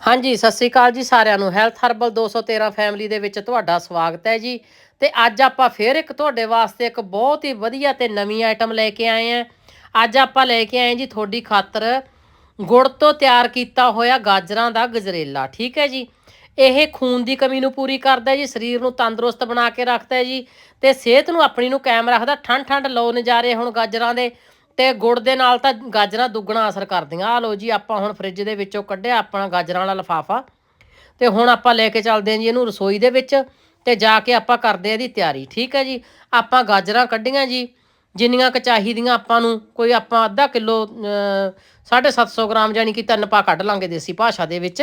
ਹਾਂਜੀ, ਸਤਿ ਸ੍ਰੀ ਅਕਾਲ ਜੀ ਸਾਰਿਆਂ ਨੂੰ। ਹੈਲਥ ਹਰਬਲ 213 ਫੈਮਿਲੀ ਦੇ ਵਿੱਚ ਤੁਹਾਡਾ ਸਵਾਗਤ ਹੈ ਜੀ। ਤੇ ਅੱਜ ਆਪਾਂ ਫੇਰ ਇੱਕ ਤੁਹਾਡੇ ਵਾਸਤੇ ਇੱਕ ਬਹੁਤ ਹੀ ਵਧੀਆ ਤੇ ਨਵੀਂ ਆਈਟਮ ਲੈ ਕੇ ਆਏ ਆਂ ਅੱਜ ਆਪਾਂ ਲੈ ਕੇ ਆਏ ਜੀ ਤੁਹਾਡੀ ਖਾਤਰ ਗੁੜ ਤੋਂ ਤਿਆਰ ਕੀਤਾ ਹੋਇਆ ਗਾਜਰਾਂ ਦਾ ਗਜਰੇਲਾ, ਠੀਕ ਹੈ ਜੀ? ਇਹ ਖੂਨ ਦੀ ਕਮੀ ਨੂੰ ਪੂਰੀ ਕਰਦਾ ਜੀ, ਸਰੀਰ ਨੂੰ ਤੰਦਰੁਸਤ ਬਣਾ ਕੇ ਰੱਖਦਾ ਜੀ। ਤੇ ਸਿਹਤ ਨੂੰ ਆਪਣੀ ਨੂੰ ਕਾਇਮ ਰੱਖਦਾ ਠੰਡ ਠੰਡ ਲੋ ਨਜ਼ਾਰੇ ਹੁਣ ਗਾਜਰਾਂ ਦੇ। ਤੇ ਗੁੜ ਦੇ ਨਾਲ ਤਾਂ ਗਾਜਰਾਂ ਦੁੱਗਣਾ ਅਸਰ ਕਰਦੀਆਂ। ਆ ਲੋ ਜੀ, ਆਪਾਂ ਹੁਣ ਫ੍ਰਿਜ ਦੇ ਵਿੱਚੋਂ ਕੱਢਿਆ ਆਪਣਾ ਗਾਜਰਾਂ ਵਾਲਾ ਲਫਾਫਾ। ਤੇ ਹੁਣ ਆਪਾਂ ਲੈ ਕੇ ਚੱਲਦੇ ਹਾਂ ਜੀ ਇਹਨੂੰ ਰਸੋਈ ਦੇ ਵਿੱਚ ਤੇ ਜਾ ਕੇ ਆਪਾਂ ਕਰਦੇ ਹਾਂ ਇਹਦੀ ਤਿਆਰੀ। ਠੀਕ ਹੈ ਜੀ? ਆਪਾਂ ਗਾਜਰਾਂ ਕੱਢੀਆਂ ਜੀ, ਜਿੰਨੀਆਂ ਕੁ ਚਾਹੀਦੀਆਂ ਆਪਾਂ ਨੂੰ, ਕੋਈ ਆਪਾਂ ਅੱਧਾ ਕਿਲੋ 750 ਗ੍ਰਾਮ ਜਾਨੀ ਕਿ ਤਿੰਨ ਪਾ ਕੱਢ ਲਾਂਗੇ ਦੇਸੀ ਭਾਸ਼ਾ ਦੇ ਵਿੱਚ।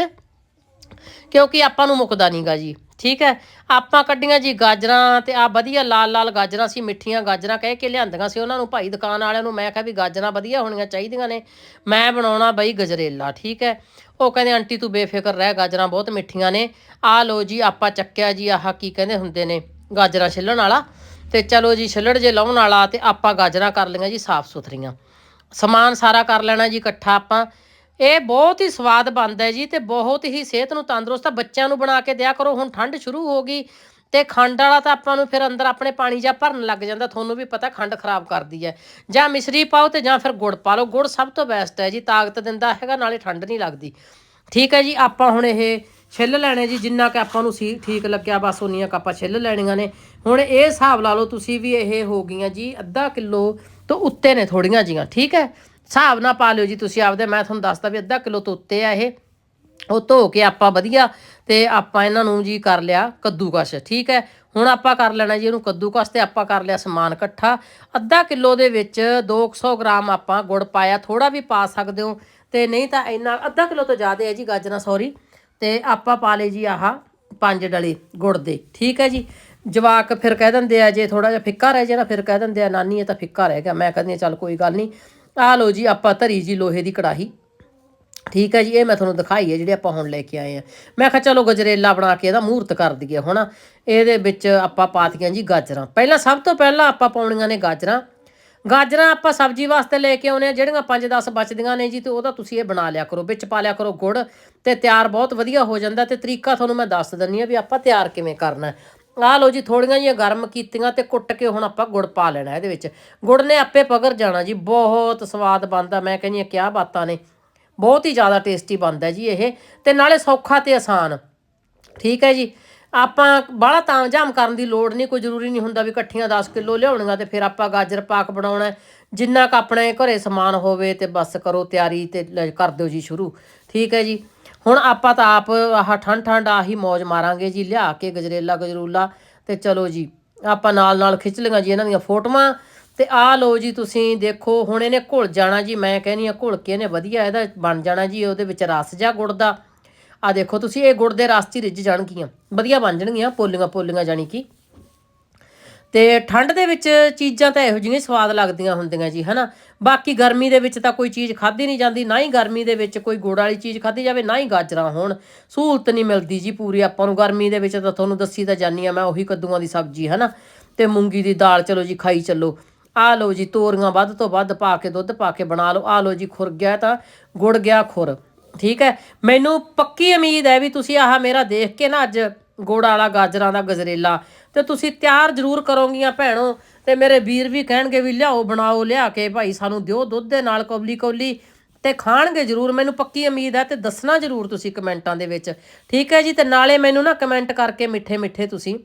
ਕਿਉਂਕਿ ਆਪਾਂ ਨੂੰ ਮੁੱਕਦਾ ਨਹੀਂਗਾ ਜੀ। ਠੀਕ ਹੈ? ਆਪਾਂ ਕੱਢੀਆਂ ਜੀ ਗਾਜਰਾਂ ਤੇ ਆ ਵਧੀਆ ਲਾਲ ਲਾਲ ਗਾਜਰਾਂ ਸੀ, ਮਿੱਠੀਆਂ ਗਾਜਰਾਂ ਕਹਿ ਕੇ ਲਿਆਂਦੀਆਂ ਸੀ ਉਹਨਾਂ ਨੂੰ। ਭਾਈ ਦੁਕਾਨ ਵਾਲਿਆਂ ਨੂੰ ਮੈਂ ਕਿਹਾ ਵੀ ਗਾਜਰਾਂ ਵਧੀਆ ਹੋਣੀਆਂ ਚਾਹੀਦੀਆਂ ਨੇ। ਮੈਂ ਬਣਾਉਣਾ ਬਈ ਗਜਰੇਲਾ, ਠੀਕ ਹੈ? ਉਹ ਕਹਿੰਦੇ, ਆਂਟੀ ਤੂੰ ਬੇਫਿਕਰ ਰਹਿ, ਗਾਜਰਾਂ ਬਹੁਤ ਮਿੱਠੀਆਂ ਨੇ। ਆ ਲੋ ਜੀ, ਆਪਾਂ ਚੱਕਿਆ ਜੀ ਆਹ ਕੀ ਕਹਿੰਦੇ ਹੁੰਦੇ ਨੇ, ਗਾਜਰਾਂ ਛਿੱਲਣ ਵਾਲਾ। ਤੇ ਚਲੋ ਜੀ, ਛਿੱਲੜ ਜੇ ਲਾਉਣ ਵਾਲਾ ਤੇ ਆਪਾਂ ਗਾਜਰਾਂ ਕਰ ਲਈਆਂ ਜੀ ਸਾਫ਼ ਸੁਥਰੀਆਂ ਸਮਾਨ ਸਾਰਾ ਕਰ ਲੈਣਾ ਜੀ ਇਕੱਠਾ ਆਪਾਂ। ਇਹ ਬਹੁਤ ਹੀ ਸਵਾਦ ਬਣਦਾ ਜੀ ਤੇ ਬਹੁਤ ਹੀ ਸਿਹਤ ਨੂੰ ਤੰਦਰੁਸਤ ਬੱਚਿਆਂ ਨੂੰ ਬਣਾ ਕੇ ਦਿਆ ਕਰੋ। ਹੁਣ ਠੰਡ ਸ਼ੁਰੂ ਹੋ ਗਈ ਤੇ ਖੰਡ ਵਾਲਾ ਤਾਂ ਆਪਾਂ ਨੂੰ ਫਿਰ ਅੰਦਰ ਆਪਣੇ ਪਾਣੀ ਜਾਂ ਭਰਨ ਲੱਗ ਜਾਂਦਾ। ਤੁਹਾਨੂੰ ਵੀ ਪਤਾ ਖੰਡ ਖਰਾਬ ਕਰਦੀ ਹੈ। ਜਾਂ ਮਿਸ਼ਰੀ ਪਾਓ ਤੇ ਜਾਂ ਫਿਰ ਗੁੜ ਪਾ ਲਓ। ਗੁੜ ਸਭ ਤੋਂ ਬੈਸਟ ਹੈ ਜੀ। ਤਾਕਤ ਦਿੰਦਾ ਹੈਗਾ, ਨਾਲੇ ਠੰਡ ਨਹੀਂ ਲੱਗਦੀ। ਠੀਕ ਹੈ ਜੀ, ਆਪਾਂ ਹੁਣ ਇਹ ਛਿੱਲ ਲੈਣੇ ਜੀ। ਜਿੰਨਾ ਕਿ ਆਪਾਂ ਨੂੰ ਸੀ ਠੀਕ ਲੱਗਿਆ, ਬਸ ਉਨੀਆਂ ਕੱਪਾਂ ਛਿੱਲ ਲੈਣੀਆਂ ਨੇ। ਹੁਣ ਇਹ ਹਿਸਾਬ ਲਾ ਲਓ, ਤੁਸੀਂ ਵੀ ਇਹ ਹੋ ਗਈਆਂ ਜੀ, ਅੱਧਾ ਕਿਲੋ ਤੋਂ ਉੱਤੇ ਨੇ ਥੋੜੀਆਂ ਜੀਆਂ ਠੀਕ ਹੈ? ਹਿਸਾਬ ਨਾਲ ਪਾ ਲਿਓ ਜੀ ਤੁਸੀਂ ਆਪਦੇ, ਮੈਂ ਤੁਹਾਨੂੰ ਦੱਸਦਾ ਵੀ ਅੱਧਾ ਕਿਲੋ ਤੋਂ ਉੱਤੇ ਆ ਇਹ। ਉਹ ਧੋ ਕੇ ਆਪਾਂ ਵਧੀਆ ਤੇ ਆਪਾਂ ਇਹਨਾਂ ਨੂੰ ਜੀ ਕਰ ਲਿਆ ਕੱਦੂਕਸ਼, ਠੀਕ ਹੈ? ਹੁਣ ਆਪਾਂ ਕਰ ਲੈਣਾ ਜੀ ਇਹਨੂੰ ਕੱਦੂਕਸ਼ ਤੇ ਆਪਾਂ ਕਰ ਲਿਆ ਸਮਾਨ ਇਕੱਠਾ। ਅੱਧਾ ਕਿਲੋ ਦੇ ਵਿੱਚ 200 ਗ੍ਰਾਮ ਆਪਾਂ ਗੁੜ ਪਾਇਆ ਥੋੜਾ ਵੀ ਪਾ ਸਕਦੇ ਹੋ। ਤੇ ਨਹੀਂ ਤਾਂ ਇੰਨਾ, ਅੱਧਾ ਕਿਲੋ ਤੋਂ ਜ਼ਿਆਦਾ ਹੈ ਜੀ ਗਾਜਰਾਂ, ਸੌਰੀ। ਤੇ ਆਪਾਂ ਪਾ ਲਏ ਜੀ ਆਹ ਪੰਜ ਡਲੇ ਗੁੜ ਦੇ, ਠੀਕ ਹੈ ਜੀ? ਜਵਾਕ ਫਿਰ ਕਹਿ ਦਿੰਦੇ ਆ, ਜੇ ਥੋੜਾ ਜਿਹਾ ਫਿੱਕਾ ਰਹਿ ਜਾਣਾ, ਫਿਰ ਕਹਿ ਦਿੰਦੇ ਆ, ਨਾਨੀ ਇਹ ਤਾਂ ਫਿੱਕਾ ਰਹਿ ਗਿਆ। ਮੈਂ ਕਹਿੰਦੀ ਹਾਂ, ਚੱਲ ਕੋਈ ਗੱਲ ਨਹੀਂ। ਆਹ ਲਓ ਜੀ, ਆਪਾਂ ਧਰੀ ਜੀ ਲੋਹੇ ਦੀ ਕੜਾਹੀ। ਠੀਕ ਹੈ ਜੀ, ਇਹ ਮੈਂ ਤੁਹਾਨੂੰ ਦਿਖਾਈ ਹੈ ਜਿਹੜੇ ਆਪਾਂ ਹੁਣ ਲੈ ਕੇ ਆਏ ਆ ਮੈਂ ਕਿਹਾ ਚਲੋ ਗਜਰੇਲਾ ਬਣਾ ਕੇ ਇਹਦਾ ਮੂਹਰਤ ਕਰ ਦਈਏ ਹੁਣ ਇਹਦੇ ਵਿੱਚ ਆਪਾਂ ਪਾਤੀਆਂ ਜੀ ਗਾਜਰਾਂ। ਪਹਿਲਾਂ ਸਭ ਤੋਂ ਪਹਿਲਾਂ ਆਪਾਂ ਪਾਉਣੀਆਂ ਨੇ ਗਾਜਰਾਂ। ਗਾਜਰਾਂ ਆਪਾਂ ਸਬਜ਼ੀ ਵਾਸਤੇ ਲੈ ਕੇ ਆਉਨੇ ਆ ਜਿਹੜੀਆਂ 5-10 ਬਚਦੀਆਂ ਨੇ ਜੀ, ਤੇ ਉਹਦਾ ਤੁਸੀਂ ਇਹ ਬਣਾ ਲਿਆ ਕਰੋ, ਵਿੱਚ ਪਾ ਲਿਆ ਕਰੋ ਗੁੜ, ਤੇ ਤਿਆਰ ਬਹੁਤ ਵਧੀਆ ਹੋ ਜਾਂਦਾ। ਤੇ ਤਰੀਕਾ ਤੁਹਾਨੂੰ ਮੈਂ ਦੱਸ ਦਿੰਨੀ ਆ ਵੀ ਆਪਾਂ ਤਿਆਰ ਕਿਵੇਂ ਕਰਨਾ ਆਹ ਲਓ ਜੀ ਥੋੜੀਆਂ ਜੀਆਂ ਗਰਮ ਕੀਤੀਆਂ ਤੇ ਕੁੱਟ ਕੇ ਹੁਣ ਆਪਾਂ ਗੁੜ ਪਾ ਲੈਣਾ ਇਹਦੇ ਵਿੱਚ। ਗੁੜ ਨੇ ਆਪੇ ਪਗਰ ਜਾਣਾ ਜੀ, ਬਹੁਤ ਸਵਾਦ ਬਣਦਾ, ਮੈਂ ਕਹਿੰਦੀ ਆ ਕਿਆ ਬਾਤਾਂ ਨੇ। ਬਹੁਤ ਹੀ ਜ਼ਿਆਦਾ ਟੇਸਟੀ ਬਣਦਾ ਜੀ ਇਹ, ਤੇ ਨਾਲੇ ਸੌਖਾ ਤੇ ਆਸਾਨ। ਠੀਕ ਹੈ ਜੀ, ਆਪਾਂ ਬਾਹਲਾ ਤਾਮਝਾਮ ਕਰਨ ਦੀ ਲੋੜ ਨਹੀਂ, ਕੋਈ ਜ਼ਰੂਰੀ ਨਹੀਂ ਹੁੰਦਾ ਵੀ ਇਕੱਠੀਆਂ 10 ਕਿਲੋ ਲਿਆਉਣੀਆਂ ਤੇ ਫਿਰ ਆਪਾਂ ਗਾਜਰ ਪਾਕ ਬਣਾਉਣਾ। ਜਿੰਨਾ ਕ ਆਪਣੇ ਘਰੇ ਸਮਾਨ ਹੋਵੇ ਤੇ ਬਸ ਕਰੋ ਤਿਆਰੀ ਤੇ ਲੈ- ਕਰ ਦਿਓ ਜੀ ਸ਼ੁਰੂ। ਠੀਕ ਹੈ ਜੀ ਹੁਣ ਆਪਾਂ ਤਾਂ ਆਪ ਆਹ ਠੰਡ ਠੰਡ ਆਹੀ ਮौज ਮਾਰਾਂਗੇ ਜੀ, ਲਿਆ ਕੇ ਗਜਰੇਲਾ, ਗਜਰੂਲਾ ਤੇ ਚਲੋ ਜੀ, ਆਪਾਂ ਨਾਲ ਨਾਲ ਖਿੱਚ ਲਈਆਂ ਜੀ ਇਹਨਾਂ ਦੀਆਂ ਫੋਟੋਆਂ ਤੇ ਆ ਲਓ ਜੀ ਤੁਸੀਂ ਦੇਖੋ, ਹੁਣ ਇਹਨੇ ਘੁਲ ਜਾਣਾ ਜੀ, ਮੈਂ ਕਹਿੰਦੀ ਆ ਘੁਲ ਕੇ ਇਹਨੇ ਵਧੀਆ ਇਹਦਾ ਬਣ ਜਾਣਾ ਜੀ, ਉਹਦੇ ਵਿੱਚ ਰਸ ਜਾ ਗੁੜ ਦਾ। ਆ ਦੇਖੋ ਤੁਸੀਂ, ਇਹ ਗੁੜ ਦੇ ਰਸ 'ਚ ਹੀ ਰਿੱਝ ਜਾਣਗੀਆਂ, ਵਧੀਆ ਬਣ ਜਾਣਗੀਆਂ ਪੋਲੀਆਂ ਪੋਲੀਆਂ ਜਾਨੀ ਕਿ। ਤੇ ਠੰਡ ਦੇ ਵਿੱਚ ਚੀਜ਼ਾਂ ਤਾਂ ਇਹੋ ਜਿਹੀਆਂ ਸਵਾਦ ਲੱਗਦੀਆਂ ਹੁੰਦੀਆਂ ਜੀ, ਹਨਾ? ਬਾਕੀ ਗਰਮੀ ਦੇ ਵਿੱਚ ਤਾਂ ਕੋਈ ਚੀਜ਼ ਖਾਧੀ ਨਹੀਂ ਜਾਂਦੀ, ਨਾ ਹੀ ਗਰਮੀ ਦੇ ਵਿੱਚ ਕੋਈ ਗੁੜ ਵਾਲੀ ਚੀਜ਼ ਖਾਧੀ ਜਾਵੇ, ਨਾ ਹੀ ਗਾਜਰਾਂ ਹੋਣ। ਸਹੂਲਤ ਨਹੀਂ ਮਿਲਦੀ ਜੀ ਪੂਰੀ ਆਪਾਂ ਨੂੰ ਗਰਮੀ ਦੇ ਵਿੱਚ ਤਾਂ ਤੁਹਾਨੂੰ ਦੱਸੀ ਤਾਂ ਜਾਨੀ ਆ ਮੈਂ ਉਹੀ ਕੱਦੂਆਂ ਦੀ ਸਬਜ਼ੀ, ਹਨਾ? ਤੇ ਮੂੰਗੀ ਦੀ ਦਾਲ ਚਲੋ ਜੀ ਖਾਈ ਚੱਲੋ। ਆ ਲਓ ਜੀ ਤੋਰੀਆਂ ਵੱਧ ਤੋਂ ਵੱਧ ਪਾ ਕੇ ਦੁੱਧ ਪਾ ਕੇ ਬਣਾ ਲਓ ਆ ਲਓ ਜੀ ਖੁਰ ਗਿਆ ਤਾਂ ਗੁੜ ਗਿਆ ਖੁਰ, ਠੀਕ ਹੈ? ਮੈਨੂੰ ਪੱਕੀ ਉਮੀਦ ਹੈ ਵੀ ਤੁਸੀਂ ਆਹ ਮੇਰਾ ਦੇਖ ਕੇ ਨਾ ਅੱਜ ਗੁੜ ਵਾਲਾ ਗਾਜਰਾਂ ਦਾ ਗਜਰੇਲਾ ਤੇ ਤੁਸੀਂ ਤਿਆਰ ਜ਼ਰੂਰ ਕਰੋਗੀਆਂ ਭੈਣੋ। ਤੇ ਮੇਰੇ ਵੀਰ ਵੀ ਕਹਿਣਗੇ ਵੀ ਲਿਆਓ, ਬਣਾਓ, ਲਿਆ ਕੇ ਭਾਈ ਸਾਨੂੰ ਦਿਓ ਦੁੱਧ ਦੇ ਨਾਲ ਕੌਲੀ ਕੌਲੀ ਤੇ ਖਾਣਗੇ ਜ਼ਰੂਰ। ਮੈਨੂੰ ਪੱਕੀ ਉਮੀਦ ਹੈ ਤੇ ਦੱਸਣਾ ਜ਼ਰੂਰ ਤੁਸੀਂ ਕਮੈਂਟਾਂ ਦੇ ਵਿੱਚ। ਠੀਕ ਹੈ ਜੀ, ਤੇ ਨਾਲੇ ਮੈਨੂੰ ਨਾ ਕਮੈਂਟ ਕਰਕੇ ਮਿੱਠੇ ਮਿੱਠੇ ਤੁਸੀਂ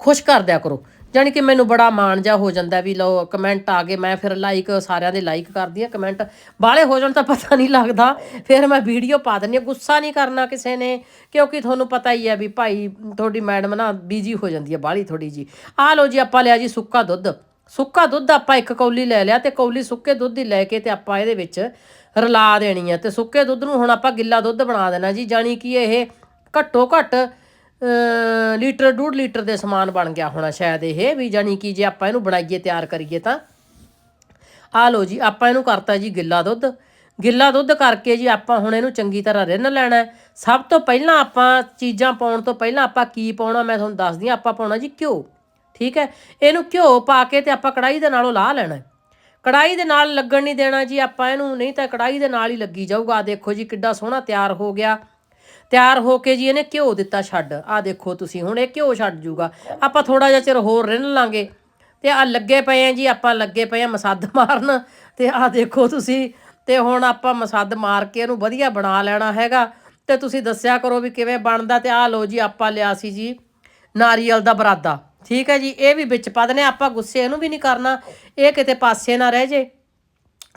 ਖੁਸ਼ ਕਰ ਦਿਆ ਕਰੋ। ਜਾਣੀ ਕਿ ਮੈਨੂੰ ਬੜਾ ਮਾਣ ਜਾ ਹੋ ਜਾਂਦਾ ਵੀ ਲਓ ਕਮੈਂਟ ਆ ਗਏ, ਮੈਂ ਫਿਰ ਲਾਈਕ ਸਾਰਿਆਂ ਦੇ ਲਾਈਕ ਕਰਦੀ ਆ ਕਮੈਂਟ ਬਾਲੇ ਹੋ ਜਾਣ ਤਾਂ ਪਤਾ ਨਹੀਂ ਲੱਗਦਾ। ਫਿਰ ਮੈਂ ਵੀਡੀਓ ਪਾ ਦਿੰਦੀ ਆ ਗੁੱਸਾ ਨਹੀਂ ਕਰਨਾ ਕਿਸੇ ਨੇ, ਕਿਉਂਕਿ ਤੁਹਾਨੂੰ ਪਤਾ ਹੀ ਹੈ ਵੀ ਭਾਈ ਤੁਹਾਡੀ ਮੈਡਮ ਨਾ ਬੀਜੀ ਹੋ ਜਾਂਦੀ ਹੈ, ਬਾਹਲੀ ਥੋੜੀ ਜੀ ਆ ਲਓ ਜੀ, ਆਪਾਂ ਲਿਆ ਜੀ ਸੁੱਕਾ ਦੁੱਧ। ਸੁੱਕਾ ਦੁੱਧ ਆਪਾਂ ਇੱਕ ਕੌਲੀ ਲੈ ਲਿਆ ਤੇ ਕੌਲੀ ਸੁੱਕੇ ਦੁੱਧ ਦੀ ਲੈ ਕੇ ਤੇ ਆਪਾਂ ਇਹਦੇ ਵਿੱਚ ਰਲਾ ਦੇਣੀ ਹੈ। ਤੇ ਸੁੱਕੇ ਦੁੱਧ ਨੂੰ ਹੁਣ ਆਪਾਂ ਗਿੱਲਾ ਦੁੱਧ ਬਣਾ ਦੇਣਾ ਜੀ, ਜਾਣੀ ਕਿ ਇਹ ਘੱਟੋ ਘੱਟ ਲੀਟਰ, ਡੂਢ ਲੀਟਰ ਦੇ ਸਮਾਨ ਬਣ ਗਿਆ ਹੋਣਾ ਸ਼ਾਇਦ ਇਹ, ਵੀ ਜਾਨੀ ਕਿ ਜੇ ਆਪਾਂ ਇਹਨੂੰ ਬਣਾਈਏ, ਤਿਆਰ ਕਰੀਏ ਤਾਂ। ਆ ਲਓ ਜੀ, ਆਪਾਂ ਇਹਨੂੰ ਕਰਤਾ ਜੀ ਗਿੱਲਾ ਦੁੱਧ। ਗਿੱਲਾ ਦੁੱਧ ਕਰਕੇ ਜੀ ਆਪਾਂ ਹੁਣ ਇਹਨੂੰ ਚੰਗੀ ਤਰ੍ਹਾਂ ਰਿੰਨ ਲੈਣਾ ਸਭ ਤੋਂ ਪਹਿਲਾਂ ਆਪਾਂ ਚੀਜ਼ਾਂ ਪਾਉਣ ਤੋਂ ਪਹਿਲਾਂ ਆਪਾਂ ਕੀ ਪਾਉਣਾ, ਮੈਂ ਤੁਹਾਨੂੰ ਦੱਸਦੀ ਹਾਂ, ਆਪਾਂ ਪਾਉਣਾ ਜੀ ਘਿਓ। ਠੀਕ ਹੈ? ਇਹਨੂੰ ਘਿਓ ਪਾ ਕੇ ਤੇ ਆਪਾਂ ਕੜਾਈ ਦੇ ਨਾਲੋਂ ਲਾਹ ਲੈਣਾ ਹੈ। ਕੜਾਈ ਦੇ ਨਾਲ ਲੱਗਣ ਨਹੀਂ ਦੇਣਾ ਜੀ, ਆਪਾਂ ਇਹਨੂੰ, ਨਹੀਂ ਤਾਂ ਕੜਾਈ ਦੇ ਨਾਲ ਹੀ ਲੱਗੀ ਜਾਊਗਾ। ਦੇਖੋ ਜੀ, ਕਿੱਡਾ ਸੋਹਣਾ ਤਿਆਰ ਹੋ ਗਿਆ। ਤਿਆਰ ਹੋ ਕੇ ਜੀ ਇਹਨੇ ਘਿਓ ਦਿੱਤਾ ਛੱਡ। ਆ ਦੇਖੋ ਤੁਸੀਂ ਹੁਣ ਇਹ ਘਿਓ ਛੱਡ ਜੂਗਾ। ਆਪਾਂ ਥੋੜਾ ਜਿਹਾ ਚਿਰ ਹੋਰ ਰਿੰਨ ਲਾਂਗੇ। ਤੇ ਆ ਲੱਗੇ ਪਏ ਆ ਜੀ, ਆਪਾਂ ਲੱਗੇ ਪਏ ਆ ਮਸੱਦ ਮਾਰਨ। ਤੇ ਆ ਦੇਖੋ ਤੁਸੀਂ, ਤੇ ਹੁਣ ਆਪਾਂ ਮਸੱਦ ਮਾਰ ਕੇ ਇਹਨੂੰ ਵਧੀਆ ਬਣਾ ਲੈਣਾ ਹੈਗਾ। ਤੇ ਤੁਸੀਂ ਦੱਸਿਆ ਕਰੋ ਵੀ ਕਿਵੇਂ ਬਣਦਾ ਤੇ ਆ ਲਓ ਜੀ, ਆਪਾਂ ਲਿਆ ਸੀ ਜੀ ਨਾਰੀਅਲ ਦਾ ਬਰਾਦਾ। ਠੀਕ ਹੈ ਜੀ, ਇਹ ਵੀ ਵਿੱਚ ਪਾ ਦਨੇ ਆਪਾਂ ਗੁੱਸੇ ਇਹਨੂੰ ਵੀ ਨਹੀਂ ਕਰਨਾ। ਇਹ ਕਿਤੇ ਪਾਸੇ ਨਾ ਰਹਿ ਜੇ।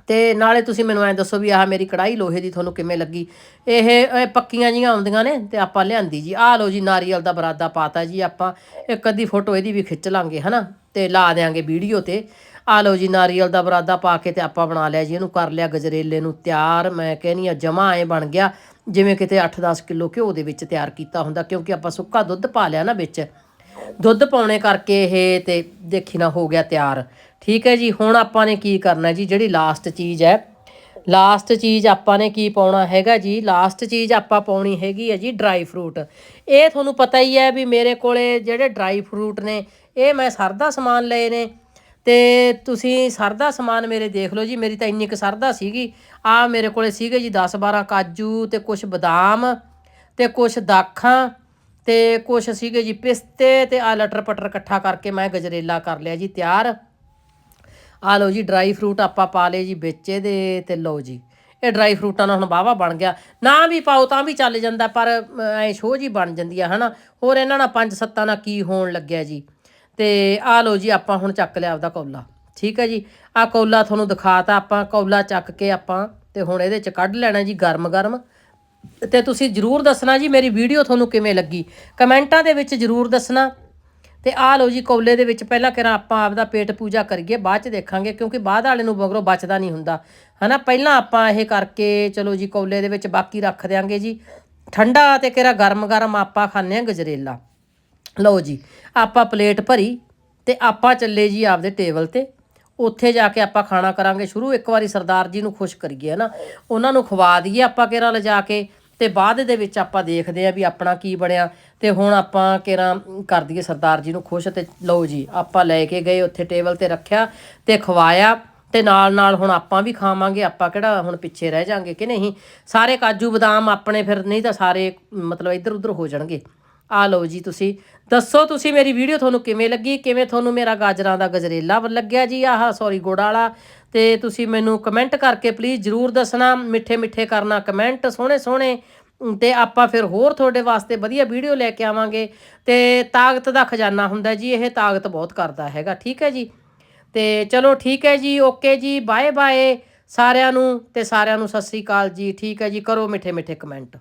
ਤੇ ਨਾਲੇ ਤੁਸੀਂ ਮੈਨੂੰ ਐਂ ਦੱਸੋ ਵੀ ਆਹ ਮੇਰੀ ਕੜਾਈ ਲੋਹੇ ਦੀ ਤੁਹਾਨੂੰ ਕਿਵੇਂ ਲੱਗੀ? ਇਹ ਇਹ ਪੱਕੀਆਂ ਜੀਆਂ ਆਉਂਦੀਆਂ ਨੇ ਤੇ ਆਪਾਂ ਲਿਆਂਦੀ ਜੀ। ਆਹ ਲਓ ਜੀ, ਨਾਰੀਅਲ ਦਾ ਬਰਾਦਾ ਪਾਤਾ ਜੀ ਆਪਾਂ। ਇੱਕ ਅੱਧੀ ਫੋਟੋ ਇਹਦੀ ਵੀ ਖਿੱਚ ਲਾਂਗੇ, ਹਨਾ? ਤੇ ਲਾ ਦੇਾਂਗੇ ਵੀਡੀਓ ਤੇ। ਆ ਲਓ ਜੀ, ਨਾਰੀਅਲ ਦਾ ਬਰਾਦਾ ਪਾ ਕੇ ਤੇ ਆਪਾਂ ਬਣਾ ਲਿਆ ਜੀ। ਇਹਨੂੰ ਕਰ ਲਿਆ ਗਜਰੇਲੇ ਨੂੰ ਤਿਆਰ। ਮੈਂ ਕਹਿੰਨੀ ਆ ਜਮਾ ਐ ਬਣ ਗਿਆ। ਜਿਵੇਂ ਕਿਤੇ 8-10 ਕਿਲੋ ਘਿਓ ਦੇ ਵਿੱਚ ਤਿਆਰ ਕੀਤਾ ਹੁੰਦਾ, ਕਿਉਂਕਿ ਆਪਾਂ ਸੁੱਕਾ ਦੁੱਧ ਪਾ ਲਿਆ ਨਾ ਵਿੱਚ। ਦੁੱਧ ਪਾਉਣੇ ਕਰਕੇ ਇਹ ਤੇ ਦੇਖੀ ਨਾ ਹੋ ਗਿਆ ਤਿਆਰ। ਠੀਕ ਹੈ ਜੀ, ਹੁਣ ਆਪਾਂ ਨੇ ਕੀ ਕਰਨਾ ਜੀ? ਜਿਹੜੀ ਲਾਸਟ ਚੀਜ਼ ਹੈ ਲਾਸਟ ਚੀਜ਼ ਆਪਾਂ ਨੇ ਕੀ ਪਾਉਣਾ ਹੈਗਾ ਜੀ? ਲਾਸਟ ਚੀਜ਼ ਆਪਾਂ ਪਾਉਣੀ ਹੈਗੀ ਹੈ ਜੀ ਡਰਾਈ ਫਰੂਟ ਇਹ ਤੁਹਾਨੂੰ ਪਤਾ ਹੀ ਹੈ ਵੀ ਮੇਰੇ ਕੋਲੇ ਜਿਹੜੇ ਡਰਾਈ ਫਰੂਟ ਨੇ, ਇਹ ਮੈਂ ਸਰਦਾ ਸਮਾਨ ਲਏ ਨੇ। ਤੇ ਤੁਸੀਂ ਸਰਦਾ ਸਮਾਨ ਮੇਰੇ ਦੇਖ ਲਓ ਜੀ, ਮੇਰੀ ਤਾਂ ਇੰਨੀ ਕੁ ਸਰਦਾ ਸੀਗੀ। ਆ ਮੇਰੇ ਕੋਲੇ ਸੀਗੇ ਜੀ 10 12 ਕਾਜੂ ਤੇ ਕੁਝ ਬਦਾਮ ਤੇ ਕੁਝ ਦਾਖਾਂ ਤੇ ਕੁਛ ਸੀਗੇ ਜੀ ਪਿਸਤੇ ਤੇ ਆ ਲਟਰ ਪਟਰ ਇਕੱਠਾ ਕਰਕੇ ਮੈਂ ਗਜਰੇਲਾ ਕਰ ਲਿਆ ਜੀ, ਤਿਆਰ। ਆ ਲਓ ਜੀ ਡਰਾਈ ਫਰੂਟ ਆਪਾਂ ਪਾ ਲਏ ਜੀ ਵਿੱਚ ਇਹਦੇ ਤੇ ਲਓ ਜੀ। ਇਹ ਡਰਾਈ ਫਰੂਟਾਂ ਨਾਲ ਹੁਣ ਬਾਵਾ ਬਣ ਗਿਆ। ਨਾ ਵੀ ਪਾਓ ਤਾਂ ਵੀ ਚੱਲ ਜਾਂਦਾ, ਪਰ ਐ ਸ਼ੋਅ ਜੀ ਬਣ ਜਾਂਦੀ ਆ, ਹਨਾ? ਹੋਰ ਇਹਨਾਂ ਨਾਲ ਪੰਜ ਸੱਤਾਂ ਨਾਲ ਕੀ ਹੋਣ ਲੱਗਿਆ ਜੀ? ਤੇ ਆ ਲਓ ਜੀ, ਆਪਾਂ ਹੁਣ ਚੱਕ ਲਿਆ ਆਪਦਾ ਕੌਲਾ। ਠੀਕ ਹੈ ਜੀ? ਆ ਕੌਲਾ ਤੁਹਾਨੂੰ ਦਿਖਾਤਾ, ਆਪਾਂ ਕੌਲਾ ਚੱਕ ਕੇ ਆਪਾਂ ਤੇ ਹੁਣ ਇਹਦੇ ਚ ਕੱਢ ਲੈਣਾ ਜੀ ਗਰਮ ਗਰਮ ਤੇ ਤੁਸੀਂ ਜਰੂਰ ਦੱਸਣਾ ਜੀ, ਮੇਰੀ ਵੀਡੀਓ ਤੁਹਾਨੂੰ ਕਿਵੇਂ ਲੱਗੀ। ਕਮੈਂਟਾਂ ਦੇ ਵਿੱਚ ਜਰੂਰ ਦੱਸਣਾ। ਤੇ ਆਹ ਲਓ ਜੀ, ਕੌਲੇ ਦੇ ਵਿੱਚ ਪਹਿਲਾਂ ਕਿਰਾ ਆਪਾਂ ਆਪਦਾ ਪੇਟ ਪੂਜਾ ਕਰੀਏ, ਬਾਅਦ ਚ ਦੇਖਾਂਗੇ, ਕਿਉਂਕਿ ਬਾਅਦ ਵਾਲੇ ਨੂੰ ਬਗਰੋ ਬਚਦਾ ਨਹੀਂ ਹੁੰਦਾ। ਹਨਾ, ਪਹਿਲਾਂ ਆਪਾਂ ਇਹ ਕਰਕੇ, ਚਲੋ ਜੀ, ਕੌਲੇ ਦੇ ਵਿੱਚ ਬਾਕੀ ਰੱਖ ਦਿਆਂਗੇ ਜੀ। ਠੰਡਾ ਤੇ ਕਿਰਾ ਗਰਮ ਗਰਮ ਆਪਾਂ ਖਾਂਦੇ ਆ ਗਜਰੇਲਾ। ਲਓ ਜੀ, ਆਪਾਂ ਪਲੇਟ ਭਰੀ ਤੇ ਆਪਾਂ ਚੱਲੇ ਜੀ ਆਪਦੇ ਟੇਬਲ ਤੇ। ਉੱਥੇ ਜਾ ਕੇ ਆਪਾਂ ਖਾਣਾ ਕਰਾਂਗੇ। ਸ਼ੁਰੂ ਇੱਕ ਵਾਰੀ ਸਰਦਾਰ ਜੀ ਨੂੰ ਖੁਸ਼ ਕਰੀਏ ਨਾ ਉਹਨਾਂ ਨੂੰ ਖਵਾ ਦਈਏ ਆਪਾਂ ਕਿਹੜਾ ਲਿਜਾ ਕੇ ਤੇ ਬਾਅਦ ਦੇ ਵਿੱਚ ਆਪਾਂ ਦੇਖਦੇ ਆ ਵੀ ਆਪਣਾ ਕੀ ਬਣਿਆ ਤੇ ਹੁਣ ਆਪਾਂ ਕਿਹੜਾ ਕਰ ਦਈਏ ਸਰਦਾਰ ਜੀ ਨੂੰ ਖੁਸ਼ ਤੇ ਲਓ ਜੀ, ਆਪਾਂ ਲੈ ਕੇ ਗਏ ਉੱਥੇ ਟੇਬਲ ਤੇ ਰੱਖਿਆ ਤੇ ਖਵਾਇਆ ਤੇ ਨਾਲ ਨਾਲ ਹੁਣ ਆਪਾਂ ਵੀ ਖਾਵਾਂਗੇ, ਆਪਾਂ ਕਿਹੜਾ ਹੁਣ ਪਿੱਛੇ ਰਹਿ ਜਾਾਂਗੇ ਕਿ ਨਹੀਂ। ਸਾਰੇ ਕਾਜੂ ਬਦਾਮ ਆਪਣੇ ਫਿਰ ਨਹੀਂ ਤਾਂ ਸਾਰੇ ਮਤਲਬ ਇੱਧਰ ਉੱਧਰ ਹੋ ਜਾਣਗੇ। ਆ ਲਓ ਜੀ ਤੁਸੀਂ। ਦੱਸੋ ਤੁਸੀਂ ਮੇਰੀ ਵੀਡੀਓ ਤੁਹਾਨੂੰ ਕਿਵੇਂ ਲੱਗੀ? ਕਿਵੇਂ ਤੁਹਾਨੂੰ ਮੇਰਾ ਗਾਜਰਾਂ ਦਾ ਗਜਰੇਲਾ ਲੱਗਿਆ ਜੀ? ਆਹ ਸੌਰੀ ਗੁੜ ਵਾਲਾ। ਤੇ ਤੁਸੀਂ ਮੈਨੂੰ ਕਮੈਂਟ ਕਰਕੇ ਪਲੀਜ਼ ਜਰੂਰ ਦੱਸਣਾ। ਮਿੱਠੇ ਮਿੱਠੇ ਕਰਨਾ ਕਮੈਂਟ ਸੋਹਣੇ ਸੋਹਣੇ। ਅਮ, ਤੇ ਆਪਾਂ ਫਿਰ ਹੋਰ ਤੁਹਾਡੇ ਵਾਸਤੇ ਵਧੀਆ ਵੀਡੀਓ ਲੈ ਕੇ ਆਵਾਂਗੇ। ਤੇ ਤਾਕਤ ਦਾ ਖਜ਼ਾਨਾ ਹੁੰਦਾ ਜੀ ਇਹ ਤਾਕਤ ਬਹੁਤ ਕਰਦਾ ਹੈਗਾ। ਠੀਕ ਹੈ ਜੀ? ਤੇ ਚਲੋ ਠੀਕ ਹੈ ਜੀ ਓਕੇ ਜੀ ਬਾਏ ਬਾਏ ਸਾਰਿਆਂ ਨੂੰ ਤੇ ਸਾਰਿਆਂ ਨੂੰ ਸਤਿ ਸ੍ਰੀ ਅਕਾਲ ਜੀ। ਠੀਕ ਹੈ ਜੀ ਕਰੋ ਮਿੱਠੇ ਮਿੱਠੇ ਕਮੈਂਟ